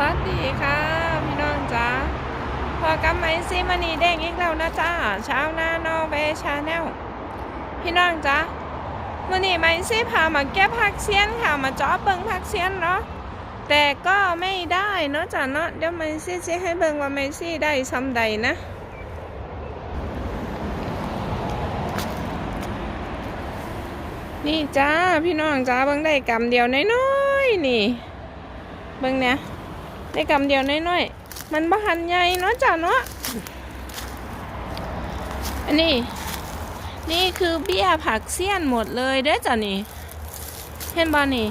วัสดีค่ะพี่น้องจ้าพอกับไมซี่มานีแดงอีกแล้วนะจ้าเช้าหน้านอเวชาแนลพี่น้องจ้าวันนี้ไมซี่พามาเก็บผักเสี้ยนค่ะมาจาะเบิงผักเสี้ยนเนาะแต่ก็ไม่ได้เนาะจ้าเนาะเดี๋ยวไมซี่จะให้เบิงว่าไมซี่ได้ซ้ำใดนะนี่จ้าพี่น้องจ้าเบิงได้กำเดียวน้อยๆนี่ เบิงเนี่ย ได้กำเดียวน้อยๆ มันบ่หันใหญ่เนาะจ้าเนาะ อันนี้ นี่คือเบี้ยผักเสี้ยนหมดเลยเด้อจ้ะนี่ เห็นบ่นี่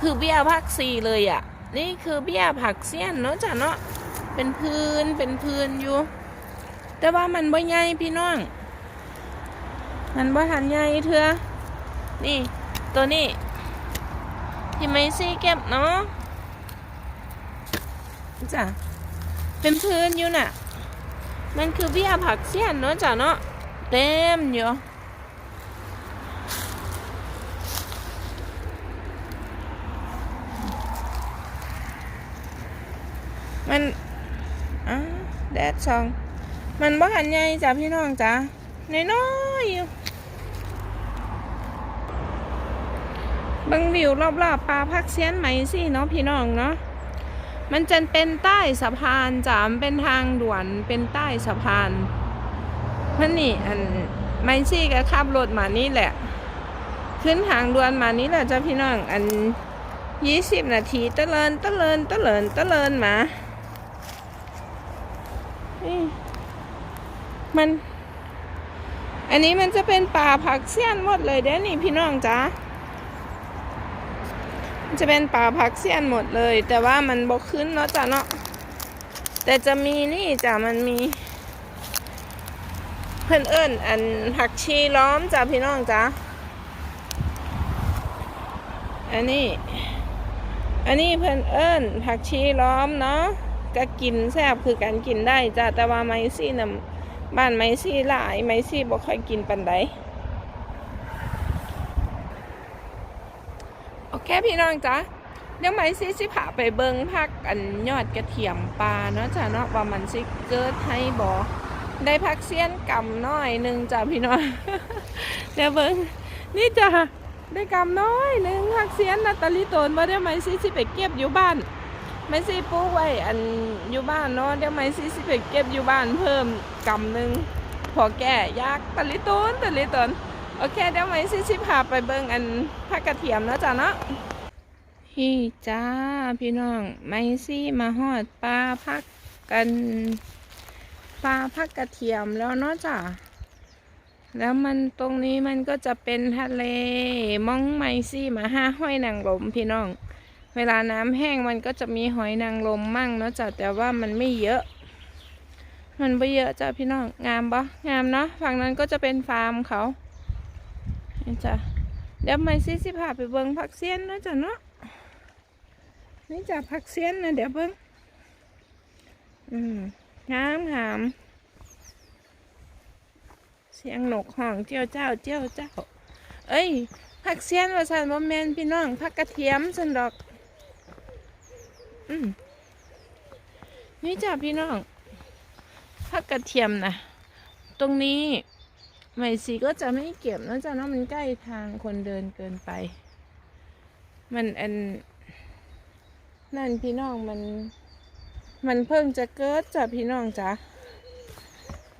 คือเบี้ยผักซีเลยอะ นี่คือเบี้ยผักเสี้ยนเนาะจ้ะเนาะ เป็นพื้นเป็นพื้นอยู่ แต่ว่ามันบ่ใหญ่พี่น้อง มันบ่หันใหญ่เถื่อนี่ ตัวนี้ที่ไม่ซี่เก็บเนาะ จ้ะเป็นพื้นอยู่น่ะ มันคือเบี้ยผักเสี้ยนเนาะจ้ะเนาะเต็มอยู่มันอะแดดส่อง มันบ่หันใหญ่จ้ะพี่น้องจ้ะน้อยๆอยู่บังวิวรอบๆปลาพักเซียนไหมสิเนาะพี่น้องเนาะ มันจะเป็นใต้สะพานจ้ะมันเป็นทางด่วนเป็นใต้สะพานมันนี่อันไม่ซี่ก็ขับรถมานี่แหละ ขึ้นทางด่วนมานี่แหละจ้ะพี่น้องอันยี่สิบนาทีตะเลินตะเลินตะเลินตะเลินมานี่มัน อันนี้มันจะเป็นป่าผักเสี้ยนหมดเลยเด้นี่พี่น้องจ้า จะเป็นป่าผักเสี้ยนหมดเลย แต่ว่ามันบกขึ้นเนาะจ้ะเนาะแต่จะมีนี่จ้ะมันมี เพื่อนเอิญอันผักชีล้อมจ้ะพี่น้องจ้ะอันนี้ อันนี้เพื่อนเอิญผักชีล้อมเนาะก็กินแซ่บคือการกินได้จ้ะแต่ว่าไมซี่นะบ้านไมซี่หลายไมซี่บ่ค่อยกินปันใด โอ เคพี่น้องจ้ะเดี๋ยวไหมซิสิพาไปเบิงพักอันยอดกระเทียมปลาเนาะจ้ะเนาะว่ามันสิเกิดให้บอได้พักเสี้ยนกำน้อยหนึ่งจ้ะพี่น้องเดี๋ยวเบิงนี่จ้ะได้กำน้อยหนึ่งพักเสี้ยนนาตาลิโตนว่าเดี๋ยวไหมซิสิไปเก็บอยู่บ้านไม่ซิปลูกไว้อันอยู่บ้านเนาะเดี๋ยวไหมซิสิไปเก็บอยู่บ้านเพิ่มกำหนึ่งพอแก่ยากตาลิโตนตาลิโตน โอเคเดี๋ยวไว้ซิซิพาไปเบิ่งอันผักกระเทียมเนาะจ้ะเนาะพี่จ้าพี่น้องไมซี่มาฮอดปลาพักกันปลาพักกระเทียมแล้วเนาะจ้ะแล้วมันตรงนี้มันก็จะเป็นทะเลมองไมซี่มาห้าห้อยนางรมพี่น้อง เวลาน้ำแห้งมันก็จะมีหอยนางรมมั่งเนาะจ้ะแต่ว่ามันไม่เยอะ มันไม่เยอะจ้ะพี่น้องงามปะงามเนาะฝั่งนั้นก็จะเป็นฟาร์มเขา นี่จ้ะเดี๋ยวไม่ซิสิพาไปเบิ้งผักเสี้ยนนะจ้ะเนาะนี่จ้ะผักเสี้ยนนะเดี๋ยวเบิ้งอืมงามงามเสียงหนกห้องเจียวเจ้าเจียวเจ้า เอ้ยผักเสี้ยนว่าสันบ่แมนพี่น้องผักกระเทียมสันดอก อืมนี่จ้ะพี่น้องผักกระเทียมนะตรงนี้ ไม่สีก็จะไม่เก็บนะจ๊ะเนาะมันใกล้ทางคนเดินเกินไป มันอันนั่นพี่น้องมัน มันเพิ่งจะเกิดจ้ะพี่น้องจ้ะ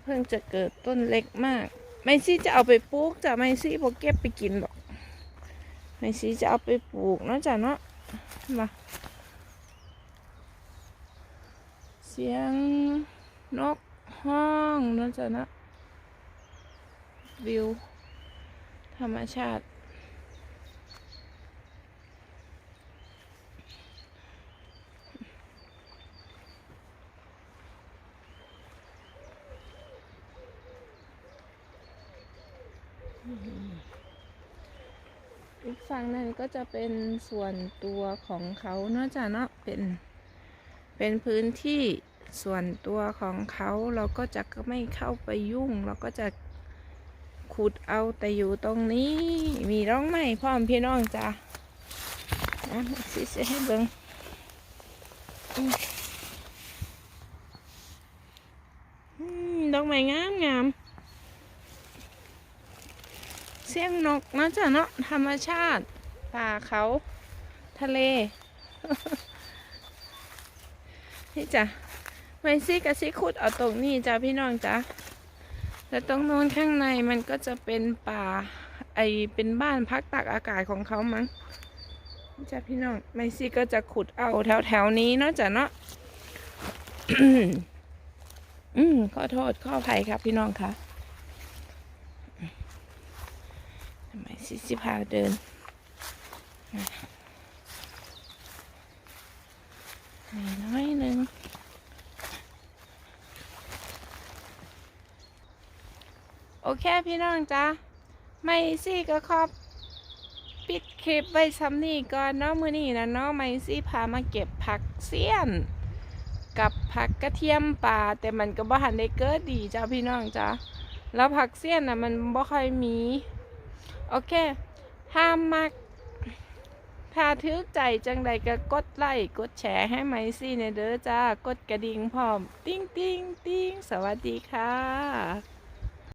เพิ่งจะเกิดต้นเล็กมาก ไม่ซี่จะเอาไปปลูกจ้ะไม่ซี่พอเก็บไปกินหรอกไม่ซี่จะเอาไปปลูกเนาะจ้ะเนาะมาเสียงนกห้องเนาะจ้ะเนาะ วิว ธรรมชาติ อีกฝั่งนั้นก็จะเป็นส่วนตัวของเขาเนาะจ้ะเนาะเป็น เป็นพื้นที่ส่วนตัวของเขาเราก็จะไม่เข้าไปยุ่ง เราก็จะ ขุดเอาแต่อยู่ตรงนี้ มีร่องไหมพร้อมพี่น้องจ้ะนะสิสิให้เบิงดอกไม้งามงามเสียงนกนะจ้ะเนาะธรรมชาติ ป่าเขาทะเล นี่จ้ะไมซี่กับซีขุดเอาตรงนี้จ้ะพี่น้องจ้ะ แล้วตรงโน้นข้างในมันก็จะเป็นป่า ไอเป็นบ้านพักตากอากาศของเขามั้งจ้ะพี่น้องไมซี่ก็จะขุดเอาแถวแถวๆนี้เนาะจ้ะเนาะอืมขอโทษขออภัยครับพี่น้องคะทำไมซี่สิพาเดิน น้อยหนึ่งโอ เคพี่น้องจ้าไม่ซี่ก็ขอบปิดคลิปไว้ซ้ำนี่ก่อนเนาะมือนี้นะเนาะไม่ซี่พามาเก็บผักเสี้ยน กับผักกระเทียมป่าแต่มันก็บ่หันได้เกิดดีจ้าพี่น้องจ้าแล้วผักเสี้ยนน่ะมันบ่ค่อยมี โอเคห้ามมักถ้าถือใจจังใดก็กดไลค์กดแชร์ให้ไหมสิเนเด้อจ้ากดกระดิ่งพร้อม ติ้งติ้งติ้งสวัสดีค่ะ